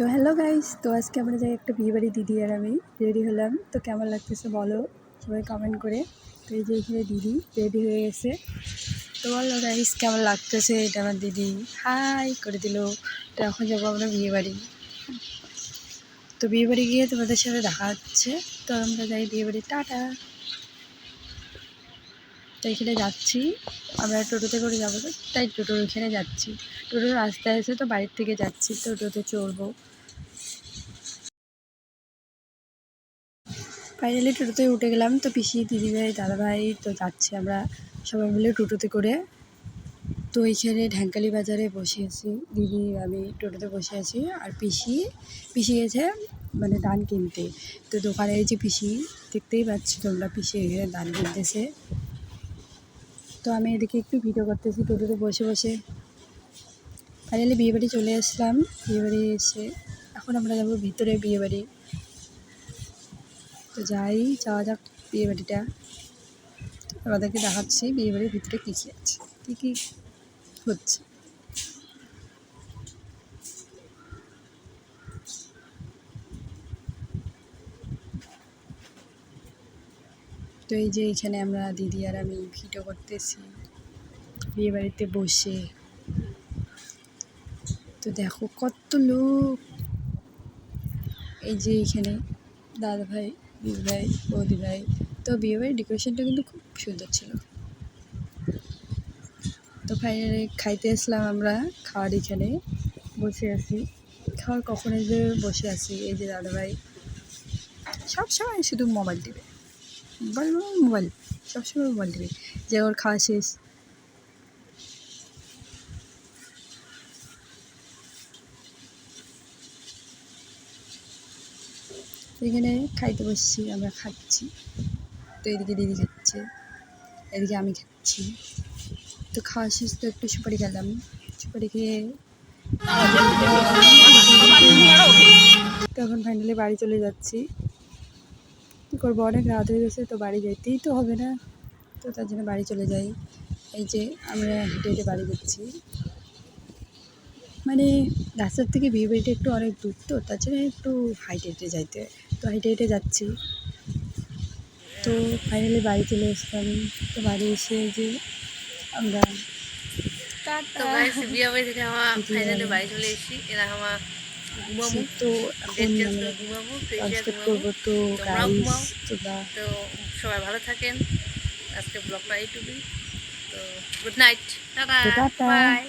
তো hello guys তো আজকে আমরা যাই একটা বিয়ে বাড়ি দিদি আর আমি রেডি হলাম। তো কেমন লাগতেছে বলো? সবাই কমেন্ট করে। তো এই যে এখানে দিদি রেডি হয়ে গেছে। তো বলো গাইস কেমন লাগতেছে? এটা আমার দিদি। হাই করে দিল। তো এখন যাব আমরা বিয়ে বাড়ি তো বিয়ে বাড়ি গিয়ে তোমাদের সাথে দেখা হচ্ছে। তো আমরা যাই বিয়ে বাড়ি টাটা। তো এখানে যাচ্ছি। আমরা টোটোতে করে যাব। তো তাই টোটোর ওখানে যাচ্ছি। টোটোর রাস্তায় এসে তো বাড়ির থেকে যাচ্ছি। তো টোটোতে চড়বো। ফাইনালি টোটোতে উঠে গেলাম। তো পিসি, দিদিভাই, দাদাভাই তো যাচ্ছি আমরা সবাই মিলে টোটোতে করে। তো এইখানে ঢ্যাঙ্কালি বাজারে বসে আছি। দিদি, আমি টোটোতে বসে আছি। আর পিসি পিসি গেছে মানে ধান কিনতে। তো দোকানে যে পিসি, দেখতেই পাচ্ছি তোমরা পিসি এখানে ধান কিনতেছে। তো আমি এদিকে একটু ভিডিও করতেছি, টোটোতে বসে বসে। ফাইনালি বিয়েবাড়ি চলে আসলাম। বিয়েবাড়ি এসে এখন আমরা যাব ভিতরে বিয়েবাড়ি। তো যাই, যাওয়া যাক বিয়েবাড়িটা আমাদেরকে দেখাচ্ছি বিয়েবাড়ির ভিতরে কী কী আছে, কী কী হচ্ছে। তো এই যে এখানে আমরা দিদি আর আমি ভিডিও করতেছি, বিয়ে বাড়িতে বসে। তো দেখো কত লোক। এই যে এখানে দাদা ভাই দিদি ভাই বৌদি ভাই তো বিয়ে বাড়ির ডেকোরেশনটা কিন্তু খুব সুন্দর ছিল। তো ফাইনালি খাইতে আসলাম আমরা খাওয়ার এখানে। বসে আছি। খাওয়ার কখন যে বসে আছি, এই যে দাদা ভাই সবসময় শুধু মোবাইল টিপে। মোবাইল মোবাইল সবসময় মোবাইল টিপে। যে ওর খাওয়া শেষ এখানে খাইতে বসছি, আমরা খাচ্ছি। তো এদিকে দিদি খাচ্ছে, এদিকে আমি খাচ্ছি। তো খাওয়া শেষ, তো একটু সুপারি খেলাম। সুপারি খেয়ে তখন ফাইনালি বাড়ি চলে যাচ্ছি। কী করব, অনেক রাত হয়ে গেছে, তো বাড়ি যেতেই তো হবে না। তো তার জন্য বাড়ি চলে যাই। এই যে আমরা হেঁটে হেঁটে বাড়ি যাচ্ছি। মানে রাস্তার থেকে বিয়ে বাড়িটা একটু অনেক দূর তো, তার জন্য একটু হাইটে হেঁটে যাইতে। তো হাইটে হেঁটে যাচ্ছি। তো ফাইনালি বাড়ি চলে আসলাম তো বাড়ি এসে যে আমরা তো বিয়ে বাড়ি থেকে আমার ফাইনালি বাড়ি চলে এসেছি। এরা আমার তো ডেট এখন চেঞ্জ আমরা করে ঘুমাবো ফ্রেশ কাজ ঘুমাবো। করব তো তোমরাও গাইস ঘুমাও। তোমরা। তো সবাই ভালো থাকেন। আজকে ব্লগটা এইটুকুই তো গুড নাইট টাটা। বাই